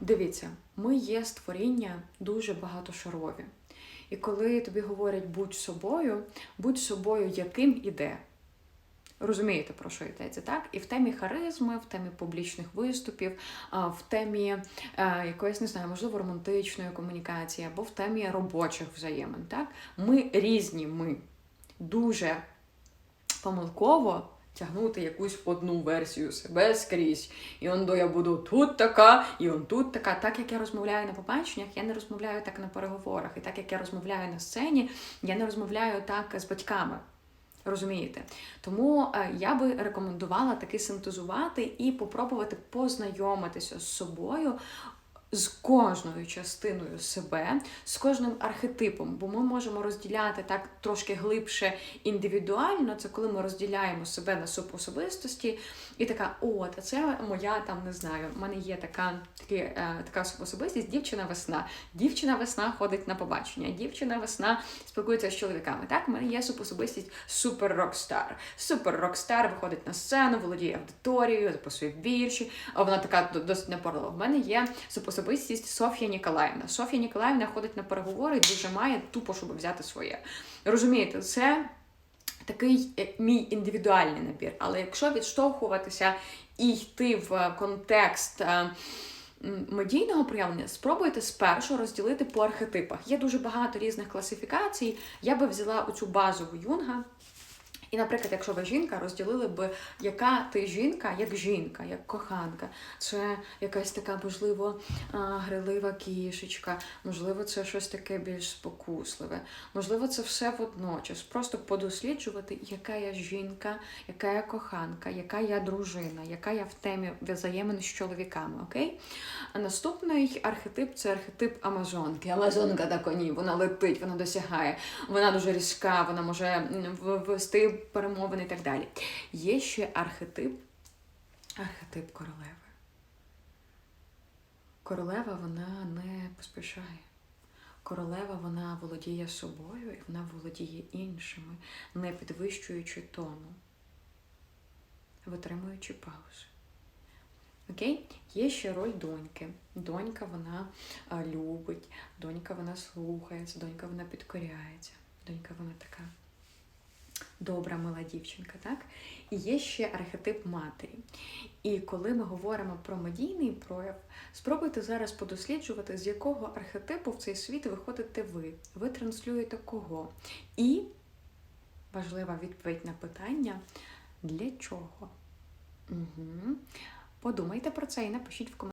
Дивіться, ми є створіння дуже багатошарові. І коли тобі говорять будь собою, будь собою, яким іде. Розумієте, про що йдеться, так? І в темі харизми, в темі публічних виступів, в темі е, якоїсь, не знаю, можливо, романтичної комунікації або в темі робочих взаємин. Так? Ми різні, ми дуже помилково тягнути якусь одну версію себе скрізь. І он до я буду тут така, і он тут така. Так як я розмовляю на побаченнях, я не розмовляю так на переговорах. І так як я розмовляю на сцені, я не розмовляю так з батьками. Розумієте? Тому е, я би рекомендувала таки синтезувати і попробувати познайомитися з собою. З кожною частиною себе, з кожним архетипом, бо ми можемо розділяти так трошки глибше індивідуально. Це коли ми розділяємо себе на субособистості, і така, от, це моя там не знаю. в мене є така, такі, е, така субособистість, дівчина весна. Дівчина весна ходить на побачення. Дівчина весна спілкується з чоловіками. Так, в мене є субособистість супер рокстар. Супер рокстар виходить на сцену, володіє аудиторією, записує вірші. Вона така досить напорлива. В мене є субособистість Софія Ніколаївна. Софія Ніколаївна ходить на переговори і дуже має тупо, щоб взяти своє. Розумієте, це такий е, мій індивідуальний набір. Але якщо відштовхуватися і йти в контекст. е, Медійного проявлення спробуйте спершу розділити по архетипах. Є дуже багато різних класифікацій. Я би взяла оцю базову юнга. І, наприклад, якщо ви жінка, розділили би, яка ти жінка, як жінка, як коханка. Це якась така, можливо, грилива кішечка, можливо, це щось таке більш спокусливе. Можливо, це все водночас. Просто подосліджувати, яка я жінка, яка я коханка, яка я дружина, яка я в темі взаємин з чоловіками. Окей? А наступний архетип це архетип Амазонки. Амазонка на коні, вона летить, вона досягає, вона дуже різка, вона може вести перемовини і так далі. Є ще архетип, архетип королеви. Королева вона не поспішає. Королева вона володіє собою і вона володіє іншими, не підвищуючи тону, витримуючи паузи. Окей? Є ще роль доньки. Донька вона любить, донька вона слухається, донька вона підкоряється, донька вона така добра, мила дівчинка, так? І є ще архетип матері. І коли ми говоримо про медійний прояв, спробуйте зараз подосліджувати, з якого архетипу в цей світ виходите ви. Ви транслюєте кого? І важлива відповідь на питання для чого? Угу. Подумайте про це і напишіть в коментарях.